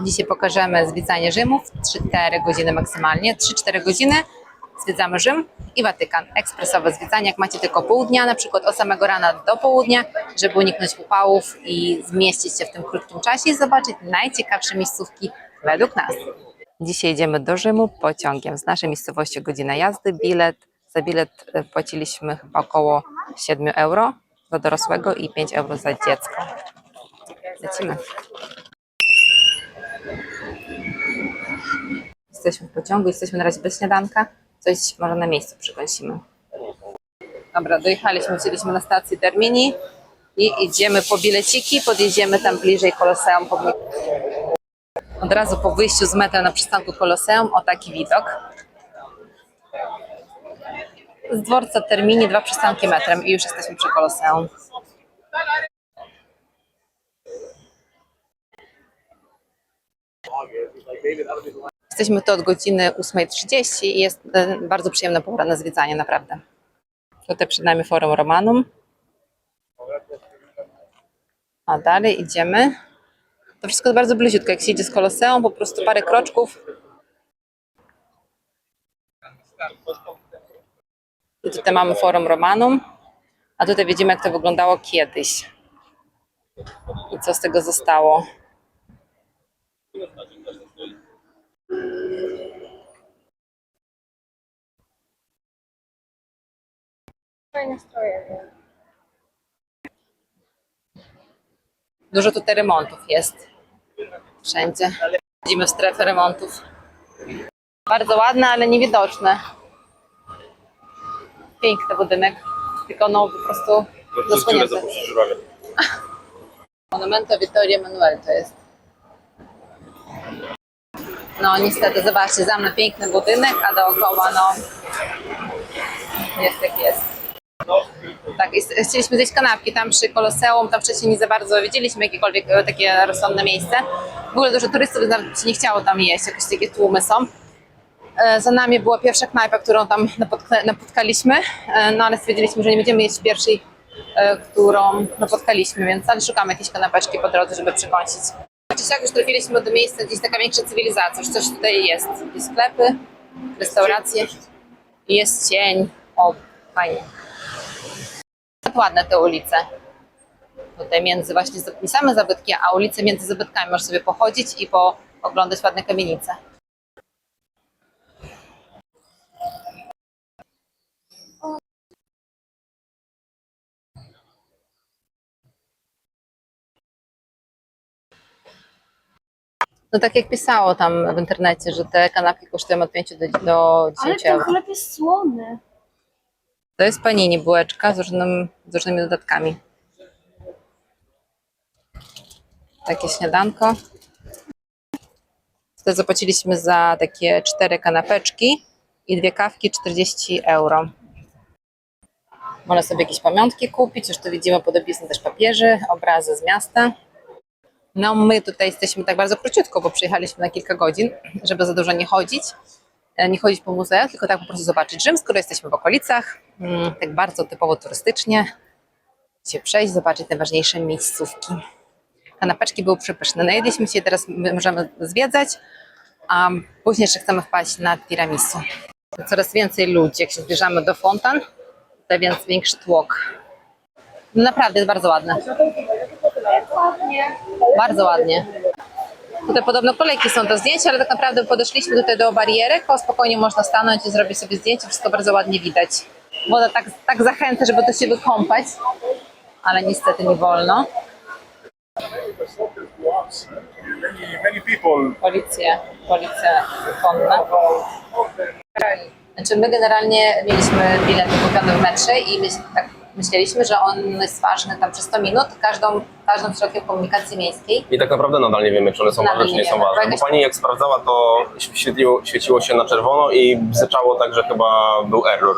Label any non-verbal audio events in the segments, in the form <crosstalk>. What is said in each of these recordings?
Dzisiaj pokażemy zwiedzanie Rzymów, 3-4 godziny maksymalnie, 3-4 godziny zwiedzamy Rzym i Watykan. Ekspresowe zwiedzanie, jak macie tylko pół dnia, na przykład od samego rana do południa, żeby uniknąć upałów i zmieścić się w tym krótkim czasie i zobaczyć najciekawsze miejscówki według nas. Dzisiaj jedziemy do Rzymu pociągiem. Z naszej miejscowości godzina jazdy, bilet. Za bilet e, płaciliśmy chyba około 7 euro za dorosłego i 5 euro za dziecko. Lecimy. Jesteśmy w pociągu, jesteśmy na razie bez śniadanka. Coś może na miejscu przykąsimy. Dobra, dojechaliśmy, wzięliśmy na stacji Termini i idziemy po bileciki, podjedziemy tam bliżej Koloseum. Od razu po wyjściu z metra na przystanku Koloseum o taki widok. Z dworca Termini dwa przystanki metrem i już jesteśmy przy Koloseum. Jesteśmy tu od godziny 8.30 i jest e, bardzo przyjemna pora na zwiedzanie, naprawdę. Tutaj przed nami Forum Romanum. A dalej idziemy. To wszystko bardzo bliziutko. Jak się idzie z Koloseum, po prostu parę kroczków. I tutaj mamy Forum Romanum. A tutaj widzimy, jak to wyglądało kiedyś. I co z tego zostało. Fajne stroje. Dużo tutaj remontów jest. Wszędzie. Widzimy strefę remontów. Bardzo ładne, ale niewidoczne. Piękny budynek. Tylko no po prostu zasłonięty. <laughs> Monumento Vittorio Emanuele to jest. No niestety, zobaczcie, za mną piękny budynek, a dookoła no jest jak jest. Tak, chcieliśmy zjeść kanapki tam przy Koloseum, tam wcześniej nie za bardzo widzieliśmy jakiekolwiek e, takie rozsądne miejsce. W ogóle dużo turystów nawet się nie chciało tam jeść, jakieś takie tłumy są. E, Za nami była pierwsza knajpa, którą tam napotka- napotkaliśmy, e, no ale stwierdziliśmy, że nie będziemy jeść pierwszej, którą napotkaliśmy, więc szukamy jakiejś kanapeczki po drodze, żeby przekąsić. Jak już trafiliśmy do miejsca, gdzieś taka większa cywilizacja, już coś tutaj jest. Jakieś sklepy, restauracje i jest cień. O, fajnie. Ładne te ulice. Tutaj między właśnie nie same zabytki, a ulice między zabytkami możesz sobie pochodzić i po, oglądać ładne kamienice. No tak jak pisało tam w internecie, że te kanapki kosztują od 5 do, do Ale 10 ten euro. chleb jest słony. To jest panini bułeczka z, różnym, z różnymi dodatkami. Takie śniadanko. Tutaj zapłaciliśmy za takie cztery kanapeczki i dwie kawki 40 euro. Można sobie jakieś pamiątki kupić, już tu widzimy podobizny też papieży, obrazy z miasta. No my tutaj jesteśmy tak bardzo króciutko, bo przyjechaliśmy na kilka godzin, żeby za dużo nie chodzić e, nie chodzić po muzeach, tylko tak po prostu zobaczyć Rzym, skoro jesteśmy w okolicach, mm, tak bardzo typowo turystycznie, się przejść, zobaczyć najważniejsze miejscówki. Kanapeczki były przepyszne. Najedliśmy się, teraz my możemy zwiedzać, a później jeszcze chcemy wpaść na tiramisu. Coraz więcej ludzi, jak się zbierzamy do fontan, to więc większy tłok. No naprawdę jest bardzo ładne. Bardzo ładnie. Tutaj podobno kolejki są do zdjęcia, ale tak naprawdę podeszliśmy tutaj do barierek, o spokojnie można stanąć i zrobić sobie zdjęcie, wszystko bardzo ładnie widać. Woda tak, tak zachęca, żeby to się wykąpać, ale niestety nie wolno. Policja, policja wodna. Znaczy my generalnie mieliśmy bilet kupiony w metrze i tak myśleliśmy, że on jest ważny tam przez 100 minut, każdą, każdym środkiem komunikacji miejskiej. I tak naprawdę nadal nie wiemy, czy one są Nadal ważne, czy nie nie są wiemy, bo ważne. Bo jakaś- pani jak sprawdzała, to świeciło, świeciło się na czerwono i bzyczało tak, że chyba był error.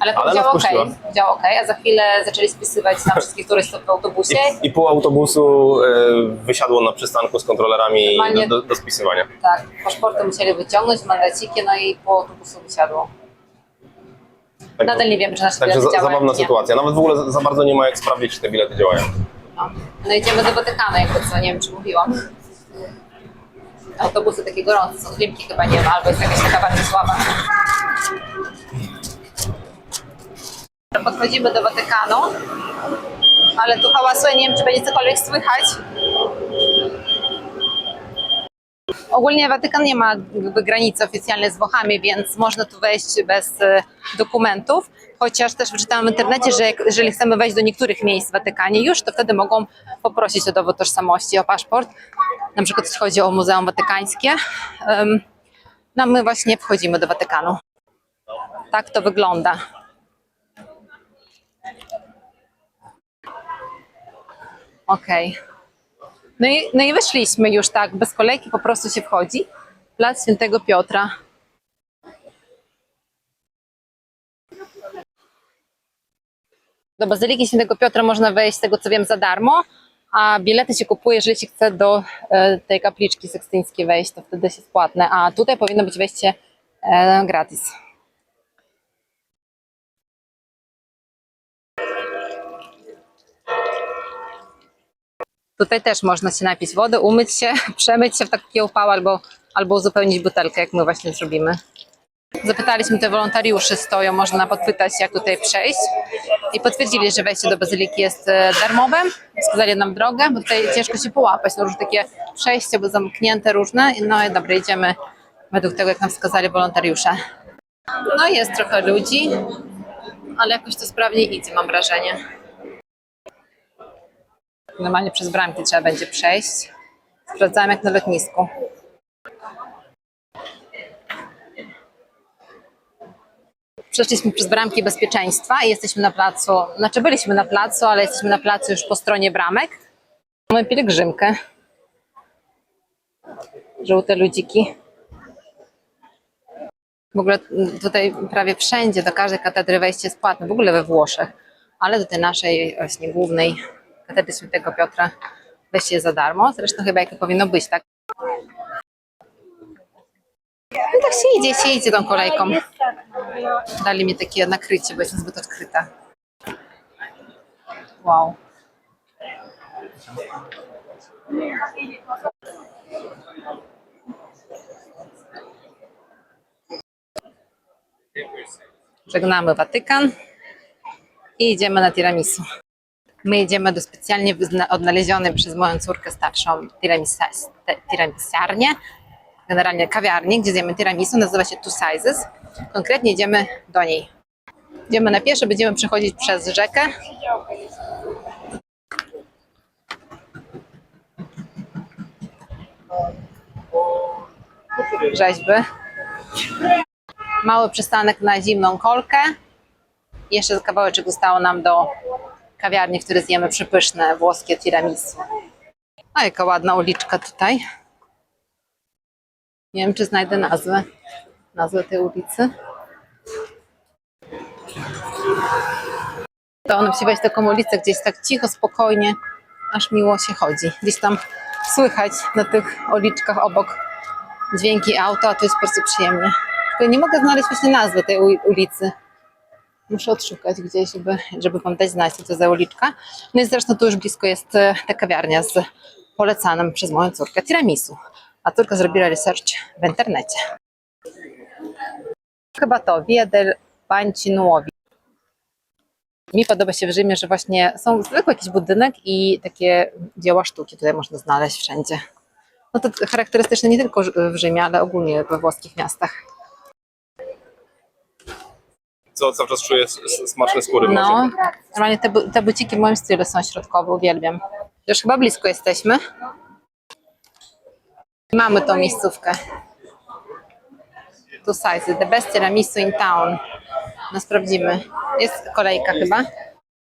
Ale to Ale nas ok, puściła. działo ok, a za chwilę zaczęli spisywać tam wszystkich turystów w autobusie. I, I pół autobusu y, wysiadło na przystanku z kontrolerami Normalnie- do, do, do spisywania. Tak, paszporty musieli wyciągnąć, mandaciki, no i po autobusu wysiadło. Tak, Nadal nie wiemy, czy nasze Także bilety za, działają, zabawna czy nie. sytuacja. Nawet w ogóle za, bardzo nie ma jak sprawdzić, czy te bilety działają. No. no idziemy do Watykanu, jakby co, nie wiem czy mówiłam. autobusy takie gorące są, Rimki chyba nie ma, albo jest jakaś taka bardzo słaba. Podchodzimy do Watykanu, ale tu hałasuje, nie wiem czy będzie cokolwiek słychać. Ogólnie Watykan nie ma granicy oficjalnej z Włochami, więc można tu wejść bez e, dokumentów. Chociaż też wyczytałam w internecie, że jak, jeżeli chcemy wejść do niektórych miejsc w Watykanie już, to wtedy mogą poprosić o dowód tożsamości, o paszport. Na przykład jeśli chodzi o Muzeum Watykańskie. No my właśnie wchodzimy do Watykanu. Tak to wygląda. Okej. No i, no i wyszliśmy już tak, bez kolejki po prostu się wchodzi. Plac Świętego Piotra. Do Bazyliki Świętego Piotra można wejść, z tego co wiem, za darmo, a bilety się kupuje, jeżeli się chce do e, tej kapliczki sekstyńskiej wejść, to wtedy jest płatne, a tutaj powinno być wejście e, gratis. Tutaj też można się napić wody, umyć się, <laughs> przemyć się w taki upał albo, albo uzupełnić butelkę, jak my właśnie zrobimy. Zapytaliśmy te wolontariuszy, stoją, można podpytać, jak tutaj przejść. I potwierdzili, że wejście do bazyliki jest e, darmowe. Wskazali nam drogę, bo tutaj ciężko się połapać. No różne takie przejście, bo zamknięte różne. No i dobra, idziemy według tego, jak nam wskazali wolontariusze. No jest trochę ludzi, ale jakoś to sprawnie idzie, mam wrażenie. Normalnie przez bramki trzeba będzie przejść. Sprawdzałem jak na lotnisku. Przeszliśmy przez bramki bezpieczeństwa i jesteśmy na placu, znaczy byliśmy na placu, ale jesteśmy na placu już po stronie bramek. Mamy pielgrzymkę. Żółte ludziki. W ogóle tutaj prawie wszędzie, do każdej katedry wejście jest płatne, w ogóle we Włoszech, ale do tej naszej właśnie głównej katedry Świętego Piotra wejście za darmo. Zresztą chyba jak to powinno być, tak? No tak się idzie, się idzie tą kolejką. Dali mi takie nakrycie, bo jestem zbyt odkryta. Wow. Żegnamy Watykan i idziemy na tiramisu. My jedziemy do specjalnie odnalezionej przez moją córkę starszą tiramisa- te- tiramisiarnię, generalnie kawiarnię, gdzie zjemy tiramisu, nazywa się Two Sizes. Konkretnie idziemy do niej. Idziemy na pieszo, będziemy przechodzić przez rzekę. Rzeźby. Mały przystanek na zimną kolkę. Jeszcze kawałeczek zostało nam do kawiarni, w której zjemy przepyszne włoskie tiramisu. A jaka ładna uliczka tutaj. Nie wiem, czy znajdę nazwę, nazwę tej ulicy. To on musi wejść taką ulicę, gdzie jest tak cicho, spokojnie, aż miło się chodzi. Gdzieś tam słychać na tych uliczkach obok dźwięki auto, a to jest bardzo przyjemnie. Tylko nie mogę znaleźć właśnie nazwy tej ulicy. Muszę odszukać gdzieś, żeby, żeby wam dać znać, co to za uliczka. No i zresztą tu już blisko jest e, ta kawiarnia z polecanym przez moją córkę tiramisu. A córka zrobiła research w internecie. Chyba to, Via del Pancinuovi. Mi podoba się w Rzymie, że właśnie są zwykły jakiś budynek i takie dzieła sztuki tutaj można znaleźć wszędzie. No to charakterystyczne nie tylko w Rzymie, ale ogólnie we włoskich miastach. Co cały czas czuję smaczne skóry. No, normalnie te, bu- te buciki w moim stylu są środkowe, uwielbiam. Już chyba blisko jesteśmy. Mamy tą miejscówkę. Tu size, the best tiramisu in town. No sprawdzimy. Jest kolejka chyba.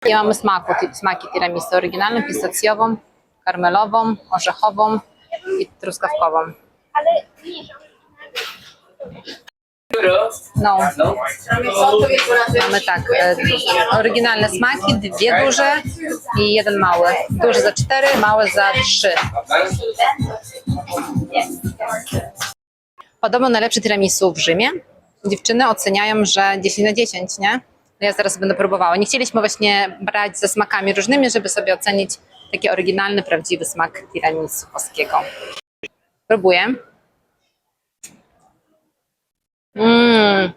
I mamy smaku, smaki tiramisu. Oryginalną, pistacjową, karmelową, orzechową i truskawkową. No. Mamy tak, e, oryginalne smaki, dwie duże i jeden mały. Duży za cztery, mały za trzy. Podobno najlepszy tiramisu w Rzymie. Dziewczyny oceniają, że 10 na 10, nie? No ja zaraz będę próbowała. Nie chcieliśmy właśnie brać ze smakami różnymi, żeby sobie ocenić taki oryginalny, prawdziwy smak tiramisu włoskiego. Próbuję. Mm.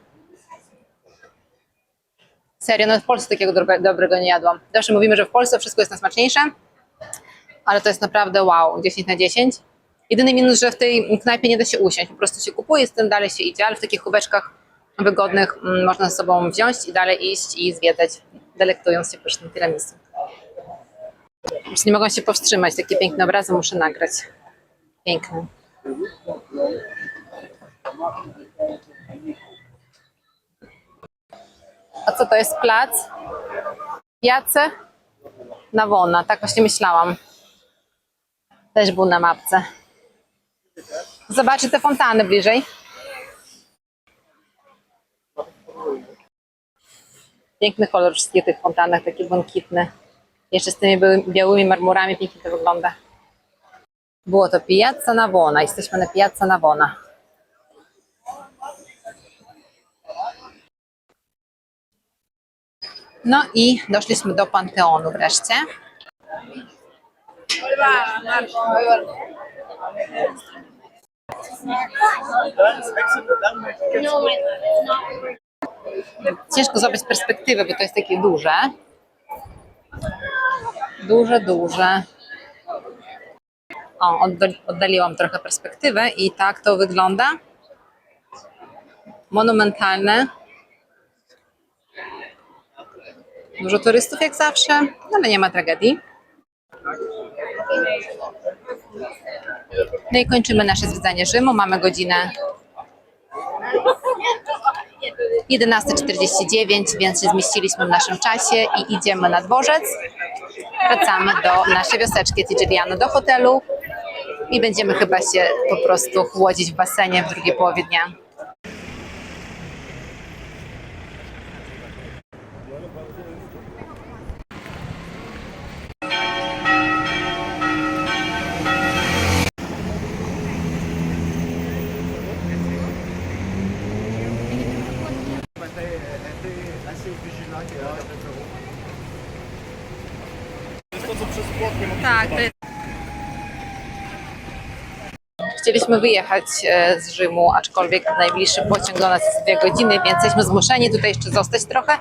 Serio, no w Polsce takiego dobrego nie jadłam. Zawsze mówimy, że w Polsce wszystko jest najsmaczniejsze, ale to jest naprawdę wow, 10 na 10. Jedyny minus, że w tej knajpie nie da się usiąść, po prostu się kupuje, z tym dalej się idzie, ale w takich kubeczkach wygodnych m, można ze sobą wziąć i dalej iść i zwiedzać, delektując się pysznym tiramisu. Już nie mogą się powstrzymać, takie piękne obrazy muszę nagrać. Piękne. A co to jest plac? Piace? Nawona, tak właśnie myślałam. Też był na mapce. Zobaczcie te fontany bliżej. Piękny kolor wszystkich tych fontanach, taki błękitny. Jeszcze z tymi białymi marmurami pięknie to wygląda. Było to Piazza Navona. Jesteśmy na Piazza Navona. No i doszliśmy do Panteonu wreszcie. Ciężko złapać perspektywę, bo to jest takie duże. Duże, duże. O, oddali- oddaliłam trochę perspektywę i tak to wygląda. Monumentalne. Dużo turystów jak zawsze, ale nie ma tragedii. No i kończymy nasze zwiedzanie Rzymu. Mamy godzinę 11.49, więc się zmieściliśmy w naszym czasie i idziemy na dworzec. Wracamy do naszej wioseczki Tigiliano, do hotelu i będziemy chyba się po prostu chłodzić w basenie w drugiej połowie dnia. Chcieliśmy wyjechać e, z Rzymu, aczkolwiek najbliższy pociąg do nas jest dwie godziny, więc jesteśmy zmuszeni tutaj jeszcze zostać trochę,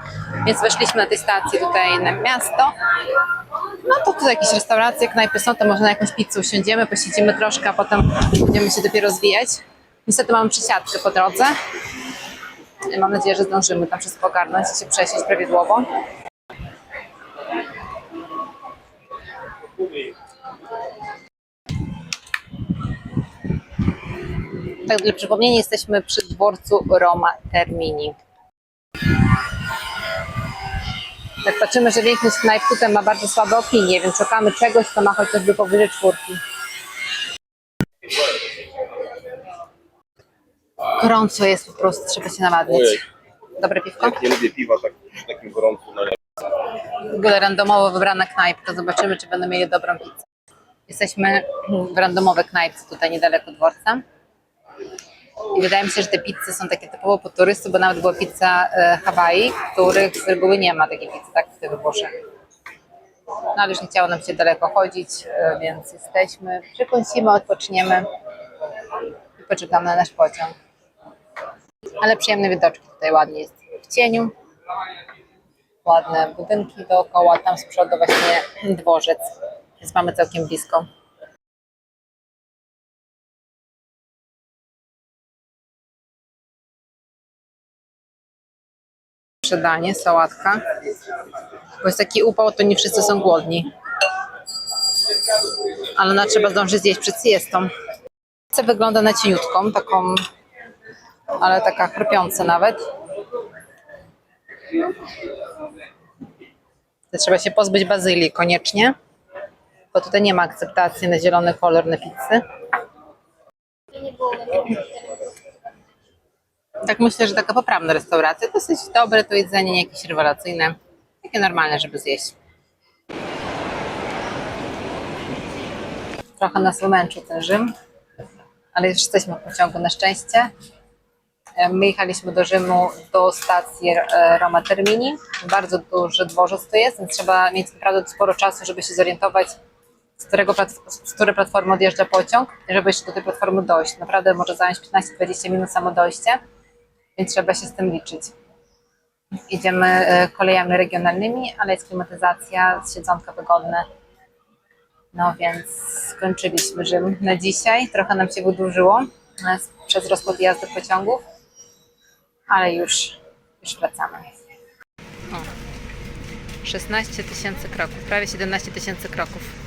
więc weszliśmy na tej stacji tutaj na miasto. No to tutaj jakieś restauracje, knajpy są, to może na jakąś pizzę usiądziemy, posiedzimy troszkę, a potem będziemy się dopiero zwijać. Niestety mamy przesiadkę po drodze. Mam nadzieję, że zdążymy tam wszystko ogarnąć i się przesiąść prawidłowo. Tak dla przypomnienia jesteśmy przy dworcu Roma Termini. Jak patrzymy, że większość knajp tutaj ma bardzo słabe opinie, więc szukamy czegoś, co ma chociażby powyżej czwórki. Gorąco jest po prostu, trzeba się nawadniać. Ojej. Dobre piwko? Nie lubię piwa tak, w takim gorącu. No nie. w ogóle randomowo wybrana knajpka. Zobaczymy, czy będą mieli dobrą pizzę. Jesteśmy w randomowej knajpce tutaj niedaleko dworca. I wydaje mi się, że te pizze są takie typowo po turystów, bo nawet była pizza e, Hawaii, których z reguły nie ma takiej pizzy, tak, w Włoszech. No ale już nie chciało nam się daleko chodzić, e, więc jesteśmy, przykąsimy, odpoczniemy i poczekamy na nasz pociąg. Ale przyjemne widoczki tutaj ładnie jest w cieniu ładne budynki dookoła, tam z przodu właśnie dworzec, więc mamy całkiem blisko. Przedanie, sałatka. Bo jest taki upał, to nie wszyscy są głodni. Ale no, trzeba zdążyć zjeść przed siestą. Co wygląda na cieniutką, taką, ale taka chrupiąca nawet. To trzeba się pozbyć bazylii koniecznie, bo tutaj nie ma akceptacji na zielony kolor na pizzy. Tak myślę, że taka poprawna restauracja. Dosyć dobre to jedzenie, nie jakieś rewelacyjne. Takie normalne, żeby zjeść. Trochę nas umęczył ten Rzym, ale już jesteśmy w pociągu na szczęście. My jechaliśmy do Rzymu, do stacji e, Roma Termini. Bardzo duży dworzec to jest, więc trzeba mieć naprawdę sporo czasu, żeby się zorientować, z, którego z której platformy odjeżdża pociąg, żeby jeszcze do tej platformy dojść. Naprawdę może zająć 15-20 minut samo dojście, więc trzeba się z tym liczyć. Idziemy e, kolejami regionalnymi, ale jest klimatyzacja, siedzonka wygodne. No więc skończyliśmy Rzym na dzisiaj. Trochę nam się wydłużyło e, przez rozkład jazdy pociągów, ale już, już wracamy. O. 16 tysięcy kroków, prawie 17 tysięcy kroków.